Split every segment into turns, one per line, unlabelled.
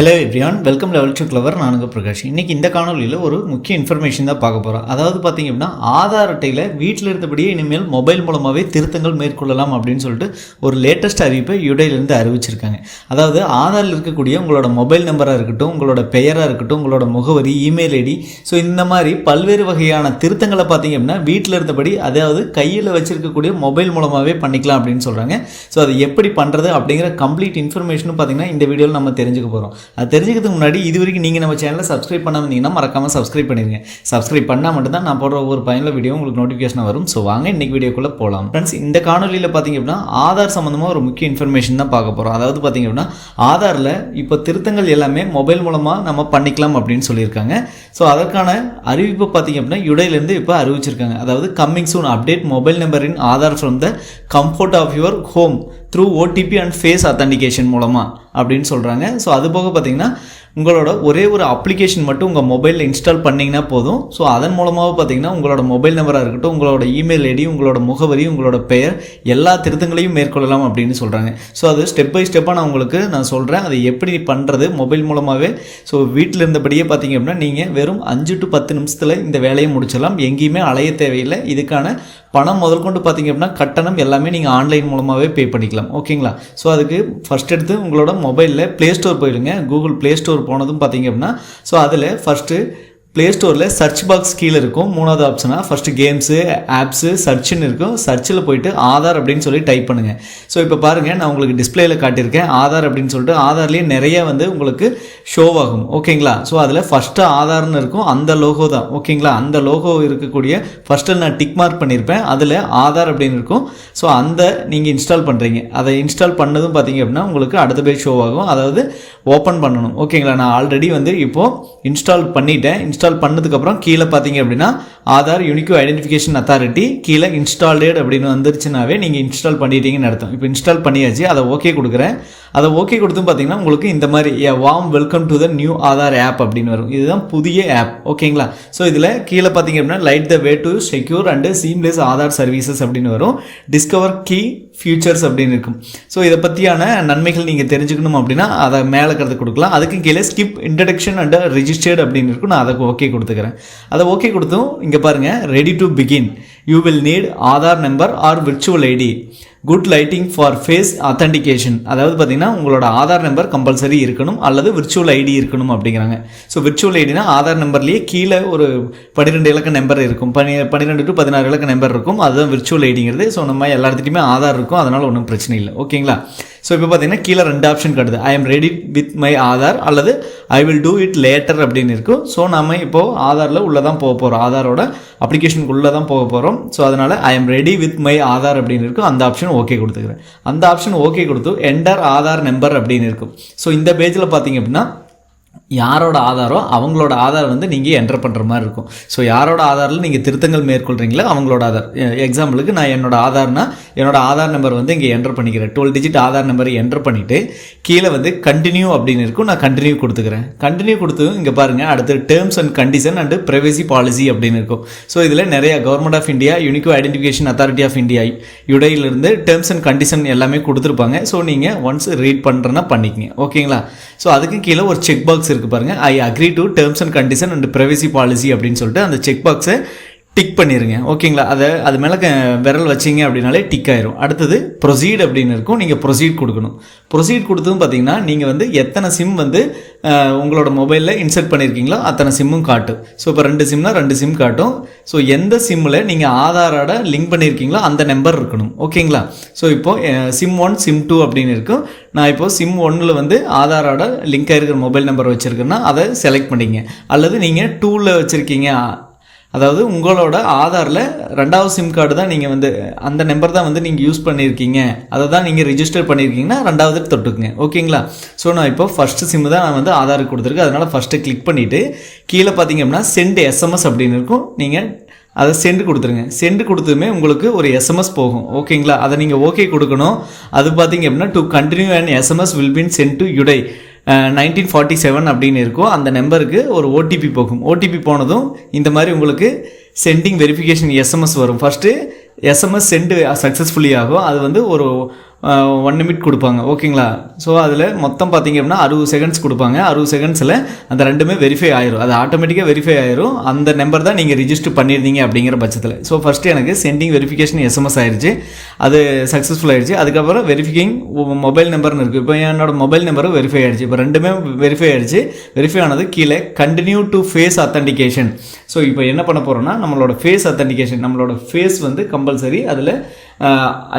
Hello everyone welcome level to clever நானுங்க பிரகாஷ். இன்னைக்கு இந்த காணொலியில் ஒரு முக்கிய இன்ஃபர்மேஷன் தான் பார்க்க போகிறோம் அதாவது பார்த்தீங்க அப்படின்னா ஆதார் அட்டையில் வீட்டில் இருந்தபடியே இனிமேல் மொபைல் மூலமாகவே திருத்தங்கள் மேற்கொள்ளலாம் அப்படின்னு சொல்லிட்டு ஒரு லேட்டஸ்ட் அறிவிப்பை யுடையிலேருந்து அறிவிச்சிருக்காங்க. அதாவது ஆதாரில் இருக்கக்கூடிய உங்களோட மொபைல் நம்பராக இருக்கட்டும் உங்களோட பெயராக இருக்கட்டும் உங்களோட முகவரி இமெயில் ஐடி ஸோ இந்த மாதிரி பல்வேறு வகையான திருத்தங்களை பார்த்தீங்க அப்படின்னா வீட்டில் இருந்தபடி அதாவது கையில் வச்சிருக்கக்கூடிய மொபைல் மூலமாகவே பண்ணிக்கலாம் அப்படின்னு சொல்கிறாங்க ஸோ அதை எப்படி பண்ணுறது அப்படிங்கிற கம்ப்ளீட் இன்ஃபர்மேஷனும் பார்த்தீங்கன்னா இந்த வீடியோவில் நம்ம தெரிஞ்சுக்க போகிறோம் அது தெரிஞ்சுக்கிறதுக்கு முன்னாடி இது வரைக்கும் நீங்கள் நம்ம சேனலை சப்ஸ்கிரைப் பண்ணாம இருந்தீங்கன்னா மறக்காமல் சப்ஸ்கிரைப் பண்ணிடுங்க சப்ஸ்கிரைப் பண்ணால் மட்டும்தான் நான் போடுற ஒவ்வொரு பயனில் வீடியோ உங்களுக்கு நோட்டிஃபிகேஷன் வரும். ஸோ வாங்க இன்றைக்கி வீடியோக்குள்ளே போகலாம் ஃப்ரெண்ட்ஸ் இந்த காணொலியில் பார்த்தீங்க அப்படின்னா ஆதார் சம்மந்தமாக ஒரு முக்கிய இன்ஃபர்மேஷன் தான் பார்க்க போகிறோம் அதாவது பார்த்தீங்க அப்படின்னா ஆதாரில் இப்போ திருத்தங்கள் எல்லாமே மொபைல் மூலமாக நம்ம பண்ணிக்கலாம் அப்படின்னு சொல்லியிருக்காங்க. ஸோ அதற்கான அறிவிப்பு பார்த்தீங்க அப்படின்னா யுடையிலேருந்து இப்போ அறிவிச்சிருக்காங்க. அதாவது coming soon update mobile number in Aadhaar from the comfort of your home through OTP and face authentication மூலமாக அப்படின்னு சொல்கிறாங்க ஸோ அது போக பார்த்தீங்கன்னா உங்களோட ஒரே ஒரு அப்ளிகேஷன் மட்டும் உங்கள் மொபைலில் இன்ஸ்டால் பண்ணிங்கன்னா போதும். ஸோ அதன் மூலமாக பார்த்தீங்கன்னா உங்களோட மொபைல் நம்பராக இருக்கட்டும் உங்களோட இமெயில் ஐடி உங்களோட முகவரி உங்களோட பெயர் எல்லா திருத்தங்களையும் மேற்கொள்ளலாம் அப்படின்னு சொல்கிறாங்க ஸோ அது ஸ்டெப் பை ஸ்டெப்பாக நான் உங்களுக்கு நான் சொல்கிறேன் அதை எப்படி பண்ணுறது மொபைல் மூலமாகவே ஸோ வீட்டில் இருந்தபடியே பார்த்தீங்க அப்படின்னா நீங்கள் வெறும் அஞ்சு டு பத்து நிமிஷத்தில் இந்த வேலையை முடிச்சிடலாம். எங்கேயுமே அலைய தேவையில்லை. இதுக்கான பணம் முதல் கொண்டு பார்த்தீங்க அப்படின்னா கட்டணம் எல்லாமே நீங்கள் ஆன்லைன் மூலமாகவே பே பண்ணிக்கலாம். ஓகேங்களா ஸோ அதுக்கு ஃபஸ்ட் எடுத்து உங்களோட மொபைலில் ப்ளே ஸ்டோர் போயிடுங்க. கூகுள் ப்ளே ஸ்டோர் போனதும் பார்த்தீங்க அப்படின்னா ஸோ அதில் ஃபஸ்ட்டு ப்ளே ஸ்டோரில் சர்ச் பாக்ஸ் கீழே இருக்கும். மூணாவது ஆப்ஷனாக ஃபஸ்ட்டு கேம்ஸு ஆப்ஸு சர்ச்சுன்னு இருக்கும். சர்ச்சில் போயிட்டு ஆதார் அப்படின்னு சொல்லி டைப் பண்ணுங்கள் ஸோ இப்போ பாருங்கள் நான் உங்களுக்கு டிஸ்பிளேயில் காட்டியிருக்கேன். ஆதார் அப்படின்னு சொல்லிட்டு ஆதார்லேயே நிறைய வந்து உங்களுக்கு ஷோவாகும் ஓகேங்களா ஸோ அதில் ஃபஸ்ட்டு ஆதார்னு இருக்கும். அந்த லோகோ தான். ஓகேங்களா அந்த லோகோ இருக்கக்கூடிய ஃபஸ்ட்டு நான் டிக் மார்க் பண்ணியிருப்பேன். அதில் ஆதார் அப்படின்னு இருக்கும். ஸோ அந்த நீங்கள் இன்ஸ்டால் பண்ணுறீங்க அதை இன்ஸ்டால் பண்ணதும் பார்த்தீங்க அப்படின்னா உங்களுக்கு அடுத்த பேர் ஷோவாகும் அதாவது ஓப்பன் பண்ணணும். ஓகேங்களா நான் ஆல்ரெடி வந்து இப்போது இன்ஸ்டால் பண்ணிட்டேன். இன்ஸ்டால் பண்ணதுக்கப்புறம் கீழே பார்த்தீங்க அப்படின்னா ஆதார் யூனிக்யூ ஐடென்டிஃபிகேஷன் அத்தாரிட்டி கீழே இன்ஸ்டால்டேட் அப்படின்னு வந்துருச்சுனாவே நீங்கள் இன்ஸ்டால் பண்ணிட்டீங்கன்னு அர்த்தம். இப்போ இன்ஸ்டால் பண்ணியாச்சு அதை ஓகே கொடுக்குறேன். அதை ஓகே கொடுத்தும் பார்த்தீங்கன்னா உங்களுக்கு இந்த மாதிரி a warm welcome to the new Aadhaar app அப்படின்னு வரும். இதுதான் புதிய ஆப் ஓகேங்களா ஸோ இதில் கீழே பார்த்தீங்க அப்படின்னா light the way to secure and seamless Aadhaar services அப்படின்னு வரும். டிஸ்கவர் கீ ஃபியூச்சர்ஸ் அப்படின்னு இருக்கும். ஸோ இதை பற்றியான நன்மைகள் நீங்கள் தெரிஞ்சுக்கணும் அப்படின்னா அதை மேலே கருத்து கொடுக்கலாம். அதுக்கு கீழே ஸ்கிப் இன்ட்ரடக்ஷன் அண்ட் ரிஜிஸ்டர்ட் அப்படின்னு இருக்கும். நான் அதுக்கு ஓகே கொடுத்துக்கிறேன். அதை ஓகே கொடுத்தும் இங்கே பாருங்கள் ready to begin you will need Aadhaar number or virtual ID good lighting for face authentication அதாவது பார்த்தீங்கன்னா உங்களோட ஆதார் நம்பர் கம்பல்சரி இருக்கணும் அல்லது விர்ச்சுவல் ஐடி இருக்கணும் அப்படிங்கிறாங்க. ஸோ விர்ச்சுவல் ஐடினா ஆதார் நம்பர்லேயே கீழே ஒரு பன்னிரெண்டு இலக்க நம்பர் இருக்கும். பனி பன்னிரெண்டு டு பதினாறு இலக்க நம்பர் இருக்கும். அதுதான் விர்ச்சுவல் ஐடிங்கிறது ஸோ நம்ம எல்லாத்துட்டையுமே ஆதார் இருக்கும். அதனால் ஒன்றும் பிரச்சனை இல்லை. ஓகேங்களா? ஸோ இப்போ பார்த்தீங்கன்னா கீழே ரெண்டு ஆப்ஷன் கட்டுது. I am ready with my Aadhaar அல்லது I will do it later அப்படின்னு இருக்கும் ஸோ நம்ம இப்போது ஆதாரில் உள்ளே தான் போக போகிறோம் ஆதாரோட அப்ளிகேஷனுக்குள்ளே தான் போக போகிறோம் ஸோ அதனால் I am ready with my Aadhaar அப்படின்னு இருக்கும் அந்த ஆப்ஷன் ஓகே கொடுத்துக்கிறேன். அந்த ஆப்ஷன் ஓகே கொடுத்து என்டர் ஆதார் நம்பர் அப்படின்னு இருக்கும் ஸோ இந்த பேஜில் பார்த்தீங்க அப்படின்னா யாரோட ஆதாரோ அவங்களோட ஆதார் வந்து நீங்கள் என்டர் பண்ணுற மாதிரி இருக்கும். ஸோ யாரோட ஆதாரில் நீங்கள் திருத்தங்கள் மேற்கொள்கிறீங்களோ அவங்களோட ஆதார். எக்ஸாம்பிளுக்கு நான் என்னோட ஆதார்னா என்னோட ஆதார் நம்பர் வந்து இங்கே என்டர் பண்ணிக்கிறேன். டுவெல் டிஜிட் ஆதார் நம்பரை என்டர் பண்ணிவிட்டு கீழே வந்து கண்டினியூ அப்படின்னு இருக்கும் நான் கண்டினியூ கொடுத்துக்கிறேன். கண்டினியூ கொடுத்து இங்கே பாருங்கள் அடுத்து terms and condition and privacy policy அப்படின்னு இருக்கும். ஸோ இதில் நிறைய Government of India Unique Identification Authority of India யுடையிலிருந்து terms and condition எல்லாமே கொடுத்துருப்பாங்க. ஸோ நீங்கள் ஒன்ஸ் ரீட் பண்ணுறேன்னா பண்ணிக்கங்க. ஓகேங்களா ஸோ அதுக்கு கீழே ஒரு செக் பாக்ஸ் இருக்குது பாருங்கள் I agree to terms and condition and privacy policy அப்படின்னு சொல்லிட்டு அந்த செக் பாக்ஸை டிக் பண்ணிடுங்க ஓகேங்களா அதை அது மேலே விரல் வச்சிங்க அப்படின்னாலே டிக் ஆயிரும். அடுத்தது ப்ரொசீட் அப்படின்னு இருக்கும். நீங்கள் ப்ரொசீட் கொடுக்கணும். ப்ரொசீட் கொடுத்ததும் பார்த்தீங்கன்னா நீங்கள் வந்து எத்தனை சிம் வந்து உங்களோட மொபைலில் இன்சர்ட் பண்ணியிருக்கீங்களோ அத்தனை சிம்மும் காட்டும் ஸோ இப்போ ரெண்டு சிம்னால் ரெண்டு சிம் காட்டும். ஸோ எந்த சிம்மில் நீங்கள் ஆதாரோட லிங்க் பண்ணியிருக்கீங்களோ அந்த நம்பர் இருக்கணும். ஓகேங்களா? ஸோ இப்போது சிம் ஒன் சிம் டூ அப்படின்னு இருக்கும் நான் இப்போது சிம் ஒன்னில் வந்து ஆதாரோட லிங்க் ஆகிருக்கிற மொபைல் நம்பர் வச்சுருக்கேன்னா அதை செலக்ட் பண்ணிங்க அல்லது நீங்கள் டூவில் வச்சுருக்கீங்க அதாவது உங்களோட ஆதாரில் ரெண்டாவது சிம் கார்டு தான் நீங்கள் வந்து அந்த நம்பர் தான் வந்து நீங்கள் யூஸ் பண்ணியிருக்கீங்க அதை தான் நீங்கள் ரிஜிஸ்டர் பண்ணியிருக்கீங்கன்னா ரெண்டாவது தொட்டுக்குங்க. ஓகேங்களா? ஸோ நான் இப்போ ஃபஸ்ட்டு சிம்மு தான் நான் வந்து ஆதாருக்கு கொடுத்துருக்கேன். அதனால் ஃபஸ்ட்டு கிளிக் பண்ணிவிட்டு கீழே பார்த்தீங்க அப்படின்னா சென்ட் எஸ்எம்எஸ் அப்படின்னு இருக்கும். நீங்கள் அதை சென்ட் கொடுத்துருங்க. சென்ட் கொடுத்ததுமே உங்களுக்கு ஒரு எஸ்எம்எஸ் போகும். ஓகேங்களா? அதை நீங்கள் ஓகே கொடுக்கணும். அது பார்த்தீங்க அப்படின்னா to continue and SMS will be sent to UIDAI nineteen forty seven அப்படின்னு இருக்கும். அந்த நம்பருக்கு ஒரு ஓடிபி போகும். ஓடிபி போனதும் இந்த மாதிரி உங்களுக்கு சென்டிங் வெரிஃபிகேஷன் எஸ்எம்எஸ் வரும். ஃபஸ்ட்டு எஸ்எம்எஸ் சென்டு சக்ஸஸ்ஃபுல்லி ஆகும். அது வந்து ஒரு ஒன் நிமிட் கொடுப்பாங்க. ஓகேங்களா ஸோ அதில் மொத்தம் பார்த்தீங்க அப்படின்னா அறுபது செகண்ட்ஸ் கொடுப்பாங்க. அறுபது செகண்ட்ஸில் அந்த ரெண்டுமே வெரிஃபை ஆயிரும். அது ஆட்டோமேட்டிக்காக வெரிஃபை ஆயிரும். அந்த நம்பர் தான் நீங்கள் ரிஜிஸ்டர் பண்ணியிருந்தீங்க அப்படிங்கிற பட்சத்தில். ஸோ ஃபஸ்ட்டு எனக்கு சென்டிங் வெரிஃபிகேஷன் எஸ்எம்எஸ் ஆயிடுச்சு அது சக்ஸஸ்ஃபுல் ஆயிடுச்சு அதுக்கப்புறம் வெரிஃபிகிங் மொபைல் நம்பர்னு இருக்குது இப்போ என்னோட மொபைல் நம்பரும் வெரிஃபை ஆயிடுச்சு. இப்போ ரெண்டுமே வெரிஃபை ஆயிடுச்சு. வெரிஃபை ஆனது கீழே continue to face authentication so இப்போ என்ன பண்ண போகிறோம்னா நம்மளோட ஃபேஸ் அத்தன்டிகேஷன் நம்மளோட ஃபேஸ் வந்து கம்பல்சரி அதில்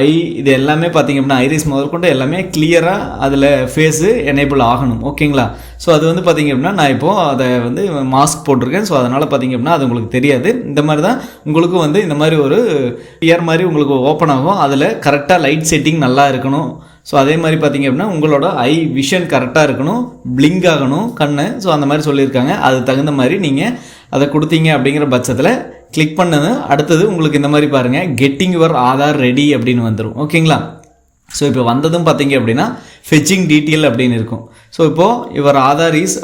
ஐ இது எல்லாமே பார்த்தீங்க அப்படின்னா ஐரிஸ் முதற்கொண்டு எல்லாமே கிளியராக அதில் ஃபேஸு எனேபிள் ஆகணும். ஓகேங்களா? ஸோ அது வந்து பார்த்தீங்க அப்படின்னா நான் இப்போது அதை வந்து மாஸ்க் போட்டிருக்கேன். ஸோ அதனால் பார்த்தீங்க அப்படின்னா அது உங்களுக்கு தெரியாது. இந்த மாதிரி தான் உங்களுக்கும் வந்து இந்த மாதிரி ஒரு இயர் மாதிரி உங்களுக்கு ஓப்பன் ஆகும். அதில் கரெக்டாக லைட் செட்டிங் நல்லா இருக்கணும். ஸோ அதே மாதிரி பார்த்தீங்க அப்படின்னா உங்களோட ஐ விஷன் கரெக்டாக இருக்கணும். பிளிங்க் ஆகணும் கண்ணு. ஸோ அந்த மாதிரி சொல்லியிருக்காங்க. அது தகுந்த மாதிரி நீங்கள் அதை கொடுத்தீங்க அப்படிங்கிற பட்சத்தில் கிளிக் பண்ணது. அடுத்தது உங்களுக்கு இந்த மாதிரி பாருங்கள் கெட்டிங் யுவர் ஆதார் ரெடி அப்படின்னு வந்துடும் ஓகேங்களா ஸோ இப்போ வந்ததும் பார்த்தீங்க அப்படின்னா ஃபெச்சிங் டீட்டெயில் அப்படின்னு இருக்கும். ஸோ இப்போது இவர் ஆதார் இஸ்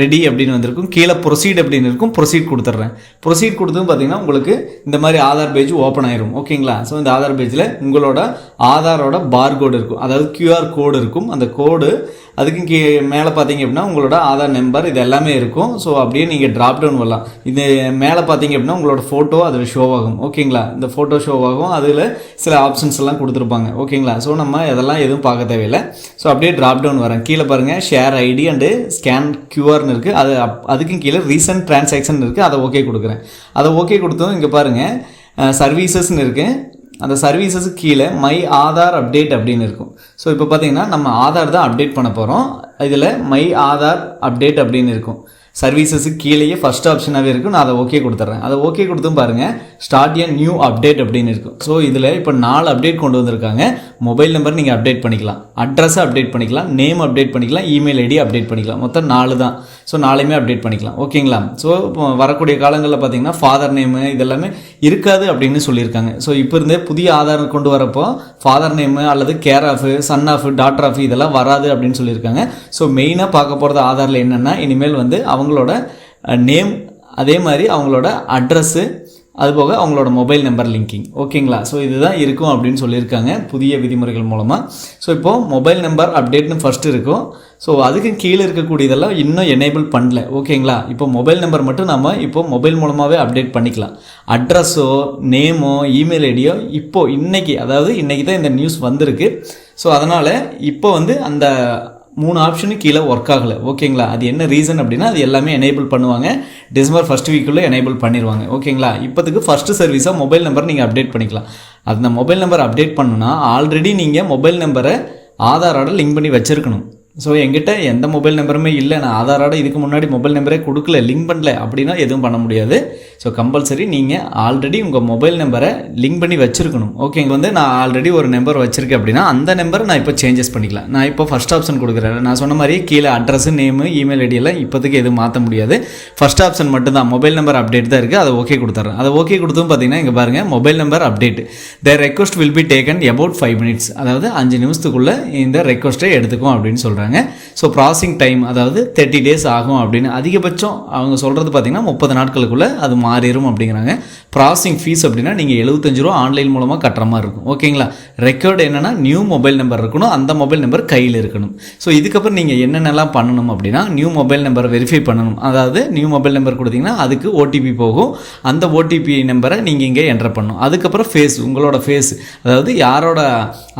ரெடி uh, அப்படின்னு வந்திருக்கும். கீழே ப்ரொசீட் அப்படின்னு இருக்கும். ப்ரொசீட் கொடுத்துட்றேன். ப்ரொசீட் கொடுத்தும் பார்த்தீங்கன்னா உங்களுக்கு இந்த மாதிரி ஆதார் பேஜ் ஓப்பன் ஆயிரும். ஓகேங்களா ஸோ இந்த ஆதார் பேஜில் உங்களோட ஆதாரோட பார் கோடு இருக்கும். அதாவது கியூஆர் கோடு இருக்கும். அந்த கோடு அதுக்கு கீ மேலே பார்த்தீங்க அப்படின்னா உங்களோட ஆதார் நம்பர் இது எல்லாமே இருக்கும். ஸோ அப்படியே நீங்கள் ட்ராப் டவுன் வரலாம். இது மேலே பார்த்தீங்க அப்படின்னா உங்களோட ஃபோட்டோ அதில் ஷோவாகும் ஓகேங்களா இந்த ஃபோட்டோ ஷோவாகும் அதில் சில ஆப்ஷன்ஸ் எல்லாம் கொடுத்துருப்பாங்க. ஓகேங்களா ஸோ நம்ம இதெல்லாம் எதுவும் பார்க்க தேவையில்லை. ஸோ அப்படியே ட்ராப் டவுன் வரேன். கீழே பாருங்கள் ஷேர் ஐடி அண்டு ஸ்கேன் கியூஆர்னு இருக்குது அது அப் அதுக்கும் கீழே ரீசன்ட் ட்ரான்சாக்ஷன் இருக்குது அதை ஓகே கொடுக்குறேன். அதை ஓகே கொடுத்ததும் இங்கே பாருங்கள் சர்வீசஸ்னு இருக்குது அந்த சர்வீசஸுக்கு கீழே மை ஆதார் அப்டேட் அப்படின்னு இருக்கும். ஸோ இப்போ பார்த்தீங்கன்னா நம்ம ஆதார் தான் அப்டேட் பண்ண போகிறோம் இதில் மை ஆதார் அப்டேட் அப்படின்னு இருக்கும். சர்வீசஸு கீழேயே ஃபஸ்ட் ஆப்ஷனாகவே இருக்கும் நான் அதை ஓகே கொடுத்துட்றேன் அதை ஓகே கொடுத்தும் பாருங்கள் ஸ்டார்ட் ஏன் நியூ அப்டேட் அப்படின்னு இருக்கும் ஸோ இதில் இப்போ நாலு அப்டேட் கொண்டு வந்திருக்காங்க. மொபைல் நம்பர் நீங்கள் அப்டேட் பண்ணிக்கலாம். அட்ரஸை அப்டேட் பண்ணிக்கலாம். நேம் அப்டேட் பண்ணிக்கலாம். இமெயில் ஐடி அப்டேட் பண்ணிக்கலாம். மொத்தம் நாலு தான். ஸோ நாளையுமே அப்டேட் பண்ணிக்கலாம். ஓகேங்களா ஸோ இப்போ வரக்கூடிய காலங்களில் பார்த்தீங்கன்னா ஃபாதர் நேமு இதெல்லாமே இருக்காது அப்படின்னு சொல்லியிருக்காங்க. ஸோ இப்போ இருந்தே புதிய ஆதார் கொண்டு வரப்போ ஃபாதர் நேமு அல்லது care of son of daughter of இதெல்லாம் வராது அப்படின்னு சொல்லியிருக்காங்க. ஸோ மெயினாக பார்க்க போகிறது ஆதாரில் என்னென்னா இனிமேல் வந்து அவங்க அவங்களோட நேம் அதே மாதிரி அவங்களோட அட்ரஸ்ஸு அதுபோக அவங்களோட மொபைல் நம்பர் லிங்கிங் ஓகேங்களா ஸோ இதுதான் இருக்கும் அப்படின்னு சொல்லியிருக்காங்க புதிய விதிமுறைகள் மூலமாக ஸோ இப்போது மொபைல் நம்பர் அப்டேட்னு ஃபஸ்ட்டு இருக்கும். ஸோ அதுக்கு கீழே இருக்கக்கூடியதெல்லாம் இன்னும் எனேபிள் பண்ணல. ஓகேங்களா இப்போ மொபைல் நம்பர் மட்டும் நம்ம இப்போ மொபைல் மூலமாகவே அப்டேட் பண்ணிக்கலாம். அட்ரஸோ நேமோ இமெயில் ஐடியோ இப்போது இன்றைக்கி அதாவது இன்றைக்கி தான் இந்த நியூஸ் வந்திருக்கு. ஸோ அதனால் இப்போ வந்து அந்த மூணு ஆப்ஷனும் கீழே ஒர்க் ஆகலை. ஓகேங்களா அது என்ன ரீசன் அப்படின்னா அது எல்லாமே எனேபிள் பண்ணுவாங்க. டிசம்பர் ஃபஸ்ட் வீக்குள்ளே எனேபிள் பண்ணிடுவாங்க ஓகேங்களா இப்போதுக்கு ஃபஸ்ட்டு சர்வீஸாக மொபைல் நம்பர் நீங்கள் அப்டேட் பண்ணிக்கலாம். அந்த மொபைல் நம்பர் அப்டேட் பண்ணுன்னா ஆல்ரெடி நீங்கள் மொபைல் நம்பரை ஆதாரோட லிங்க் பண்ணி வச்சுருக்கணும். ஸோ எங்கிட்ட எந்த மொபைல் நம்பருமே இல்லை. நான் ஆதாரோட இதுக்கு முன்னாடி மொபைல் நம்பரே கொடுக்கல லிங்க் பண்ணல அப்படின்னா எதுவும் பண்ண முடியாது. ஸோ கம்பல்சரி நீங்கள் ஆல்ரெடி உங்கள் மொபைல் நம்பரை லிங்க் பண்ணி வச்சுருக்கணும். ஓகே இங்கே வந்து நான் ஆல்ரெடி ஒரு நம்பர் வச்சுருக்கேன் அப்படின்னா அந்த நம்பரை நான் இப்போ சேஞ்சஸ் பண்ணிக்கலாம். நான் இப்போ ஃபஸ்ட் ஆப்ஷன் கொடுக்குறேன். நான் சொன்ன மாதிரி கீழே அட்ரஸு நேமு இமெயில் ஐடியெல்லாம் இப்போதைக்கு எதுவும் மாற்ற முடியாது. ஃபஸ்ட் ஆப்ஷன் மட்டும்தான். மொபைல் நம்பர் அப்டேட் தான் இருக்குது அதை ஓகே கொடுத்துட்றேன் அதை ஓகே கொடுத்தும் பார்த்தீங்கன்னா இங்கே பாருங்கள் mobile number update the request will be taken about five minutes அதாவது அஞ்சு நிமிஷத்துக்குள்ளே இந்த ரெக்வஸ்ட்டை எடுத்துக்கும் அப்படின்னு சொல்கிறேன் சொல்கிறாங்க ஸோ ப்ராசஸிங் டைம் அதாவது தேர்ட்டி டேஸ் ஆகும் அப்படின்னு அதிகபட்சம் அவங்க சொல்கிறது பார்த்தீங்கன்னா முப்பது நாட்களுக்குள்ளே அது மாறிடும் அப்படிங்கிறாங்க. ப்ராசிங் ஃபீஸ் அப்படின்னா நீங்கள் எழுபத்தஞ்சு ரூபா ஆன்லைன் மூலமாக கட்டுற மாதிரி இருக்கும். ஓகேங்களா ரெக்கார்டு என்னென்னா நியூ மொபைல் நம்பர் இருக்கணும். அந்த மொபைல் நம்பர் கையில் இருக்கணும். ஸோ இதுக்கப்புறம் நீங்கள் என்னென்னலாம் பண்ணணும் அப்படின்னா நியூ மொபைல் நம்பரை வெரிஃபை பண்ணணும். அதாவது நியூ மொபைல் நம்பர் கொடுத்தீங்கன்னா அதுக்கு ஓடிபி போகும். அந்த ஓடிபி நம்பரை நீங்கள் இங்கே என்டர் பண்ணணும். அதுக்கப்புறம் ஃபேஸ் உங்களோட ஃபேஸ் அதாவது யாரோட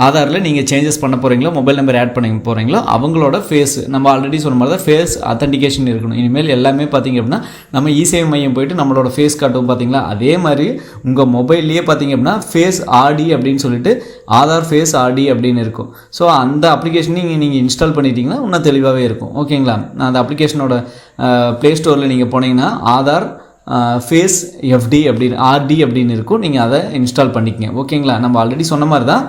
ஆதாரில் நீங்கள் சேஞ்சஸ் பண்ண போகிறீங்களோ மொபைல் நம்பர் ஆட் பண்ண போகிறீங்களோ அவங்களோட ஃபேஸ் நம்ம ஆல்ரெடி சொன்ன மாதிரி தான் ஃபேஸ் அத்தன்டிகேஷன் இருக்கணும். இனிமேல் எல்லாமே பார்த்தீங்க அப்படின்னா நம்ம இசேவை மையம் போயிட்டு நம்மளோட ஃபேஸ் காட்டும் பார்த்தீங்களா அதே மாதிரி உங்கள் மொபைல்லையே பார்த்தீங்க அப்படின்னா ஃபேஸ் ஆடி அப்படின்னு சொல்லிட்டு ஆதார் ஃபேஸ் ஆடி அப்படின்னு இருக்கும். ஸோ அந்த அப்ளிகேஷன் நீங்கள் நீங்கள் இன்ஸ்டால் பண்ணிட்டீங்கன்னா இன்னும் தெளிவாகவே இருக்கும். ஓகேங்களா நான் அந்த அப்ளிகேஷனோட ப்ளே ஸ்டோரில் நீங்கள் போனீங்கன்னா ஆதார் ஃபேஸ் எஃப்டி அப்படின்னு ஆர்டி அப்படின்னு இருக்கும். நீங்கள் அதை இன்ஸ்டால் பண்ணிக்கங்க. ஓகேங்களா நம்ம ஆல்ரெடி சொன்ன மாதிரி தான்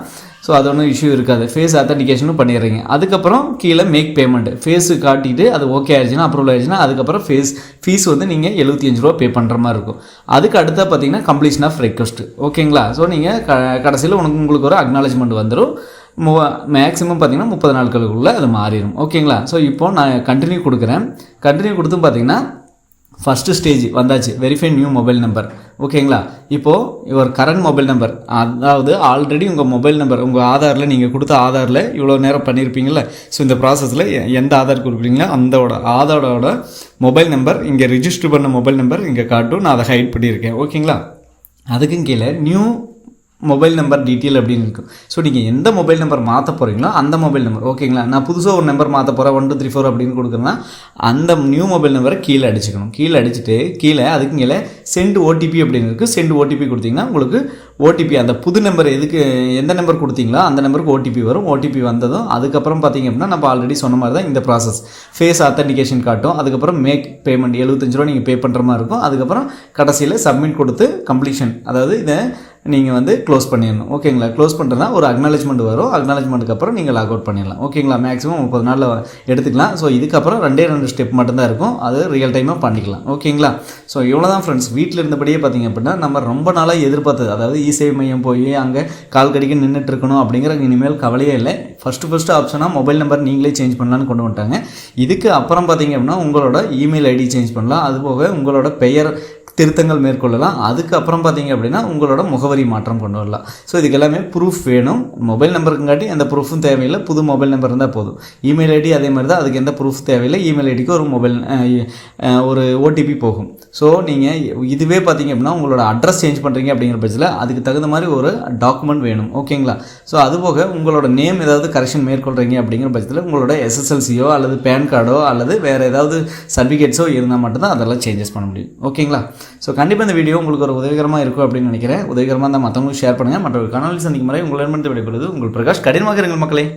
ஸோ அது ஒன்றும் இஷ்யூ இருக்காது. ஃபேஸ் அத்தன்டிகேஷனும் பண்ணிடுறீங்க. அதுக்கப்புறம் கீழே மேக் பேமெண்ட் ஃபேஸு காட்டிட்டு அது ஓகே ஆயிடுச்சுன்னா அப்ரூவல் ஆயிடுச்சுன்னா அதுக்கப்புறம் ஃபேஸ் ஃபீஸ் வந்து நீங்கள் எழுபத்தி அஞ்சு ரூபா பே பண்ணுற மாதிரி இருக்கும். அதுக்கு அடுத்த பார்த்தீங்கன்னா கம்ப்ளீஷன் ஆஃப் ரெக்வஸ்ட் ஓகேங்களா ஸோ நீங்கள் க கடைசியில் உனக்கு உங்களுக்கு ஒரு அக்னாலஜ்மெண்ட் வந்துடும் மேக்ஸிமம் பார்த்தீங்கன்னா முப்பது நாட்களுக்குள்ளே அது மாறிடும். ஓகேங்களா ஸோ இப்போ நான் கண்டினியூ கொடுக்குறேன். கண்டினியூ கொடுத்தும் பார்த்தீங்கன்னா ஃபஸ்ட்டு ஸ்டேஜ் வந்தாச்சு. வெரிஃபை நியூ மொபைல் நம்பர் ஓகேங்களா? இப்போது ஒரு கரண்ட் மொபைல் நம்பர் அதாவது ஆல்ரெடி உங்கள் மொபைல் நம்பர் உங்கள் ஆதாரில் நீங்கள் கொடுத்த ஆதாரில் இவ்வளோ நேரம் பண்ணியிருப்பீங்கள்ல ஸோ இந்த ப்ராசஸில் எந்த ஆதார் கொடுக்குறீங்களோ அந்தோட ஆதாரோட மொபைல் நம்பர் இங்கே ரிஜிஸ்டர் பண்ண மொபைல் நம்பர் இங்கே காட்டும். நான் அதை ஹைட் பண்ணியிருக்கேன். ஓகேங்களா? அதுக்கும் கீழே நியூ மொபைல் நம்பர் டீட்டெயில் அப்படின்னு இருக்கும். ஸோ நீங்கள் எந்த மொபைல் நம்பர் மாற்ற போகிறீங்களோ அந்த மொபைல் நம்பர் ஓகேங்களா நான் புதுசாக ஒரு நம்பர் மாற்ற போகிறேன் ஒன் டூ த்ரீ ஃபோர் அப்படின்னு கொடுக்குறேன்னா அந்த நியூ மொபைல் நம்பரை கீழே அடிச்சுக்கணும். கீழே அடிச்சுட்டு கீழே அதுக்கு கீழே சென்ட் ஓடிபி அப்படின்னு இருக்குது சென்ட் ஓடிபி கொடுத்தீங்கன்னா உங்களுக்கு ஓடிபி அந்த புது நம்பர் எதுக்கு எந்த நம்பர் கொடுத்தீங்களோ அந்த நம்பருக்கு ஓடிபி வரும். ஓடிபி வந்ததும் அதுக்கப்புறம் பார்த்தீங்க அப்படின்னா நம்ம ஆல்ரெடி சொன்ன மாதிரி தான் இந்த ப்ராசஸ் ஃபேஸ் ஆத்தன்டிகேஷன் காட்டும். அதுக்கப்புறம் மேக் பேமெண்ட் எழுபத்தஞ்சு ரூபா நீங்கள் பே பண்ணுற மாதிரி இருக்கும். அதுக்கப்புறம் கடைசியில் சப்மிட் கொடுத்து கம்ப்ளீஷன் அதாவது இதை நீங்கள் வந்து க்ளோஸ் பண்ணிடணும். ஓகேங்களா? க்ளோஸ் பண்ணுறதுனா ஒரு அக்னாலஜ்மெண்ட் வரும். அக்னாலஜ்மெண்ட்டுக்கு அப்புறம் நீங்கள் லாக் அவுட் பண்ணிடலாம். ஓகேங்களா? மேக்ஸிமம் முப்பது நாளில் எடுத்துக்கலாம். ஸோ இதுக்கப்புறம் ரெண்டே ரெண்டு ஸ்டெப் மட்டும்தான் இருக்கும். அது ரியல் டைமாக பண்ணிக்கலாம். ஓகேங்களா? ஸோ இவ்வளோ தான் ஃப்ரெண்ட்ஸ் வீட்டில் இருந்தபடியே பார்த்தீங்க அப்படின்னா நம்ம ரொம்ப நாளாக எதிர்பார்த்தது. அதாவது இசேவை மையம் போய் அங்கே கால் கடிக்க நின்றுட்டு இருக்கணும் அப்படிங்கிற இனிமேல் கவலையே இல்லை. ஃபஸ்ட்டு ஃபஸ்ட்டு ஆப்ஷனாக மொபைல் நம்பர் நீங்களே சேஞ்ச் பண்ணலான்னு கொண்டு வந்துட்டாங்க. இதுக்கு அப்புறம் பார்த்தீங்க அப்படின்னா உங்களோட இமெயில் ஐடி சேஞ்ச் பண்ணலாம். அதுபோக உங்களோட பெயர் திருத்தங்கள் மேற்கொள்ளலாம். அதுக்கப்புறம் பார்த்தீங்க அப்படின்னா உங்களோட முகவரி மாற்றம் கொண்டு வரலாம். ஸோ இதுக்கு எல்லாமே ப்ரூஃப் வேணும். மொபைல் நம்பருக்குங்காட்டி எந்த ப்ரூஃபும் தேவையில்லை. புது மொபைல் நம்பர் இருந்தால் போதும். இமெயில் ஐடி அதே மாதிரி தான். அதுக்கு எந்த ப்ரூஃப் தேவையில்லை. இமெயில் ஐடிக்கு ஒரு மொபைல் ஒரு ஓடிபி போகும். ஸோ நீங்கள் இதுவே பார்த்தீங்க அப்படின்னா உங்களோட அட்ரஸ் சேஞ்ச் பண்ணுறீங்க அப்படிங்கிற பட்சத்தில் அதுக்கு தகுந்த மாதிரி ஒரு டாக்குமெண்ட் வேணும். ஓகேங்களா ஸோ அதுபோக உங்களோட நேம் ஏதாவது கரெக்ஷன் மேற்கொள்கிறீங்க அப்படிங்கிற பட்சத்தில் உங்களோட எஸ்எஸ்எல்சியோ அல்லது பேன் கார்டோ அல்லது வேறு ஏதாவது சர்டிஃபிகேட்ஸோ இருந்தால் மட்டும்தான் அதெல்லாம் சேஞ்சஸ் பண்ண முடியும். ஓகேங்களா ஸோ கண்டிப்பாக இந்த வீடியோ உங்களுக்கு ஒரு உதவிகரமாக இருக்கும் அப்படின்னு நினைக்கிறேன். உதவிகரமாக இருந்தால் மற்றவங்களுக்கு ஷேர் பண்ணுங்கள் மற்றவர்கள் கனவில் சந்திக்கும் முறை உங்களிடமிருந்து விடைபெறுவது உங்கள் பிரகாஷ். கடினமாக இருங்கள் மக்களே.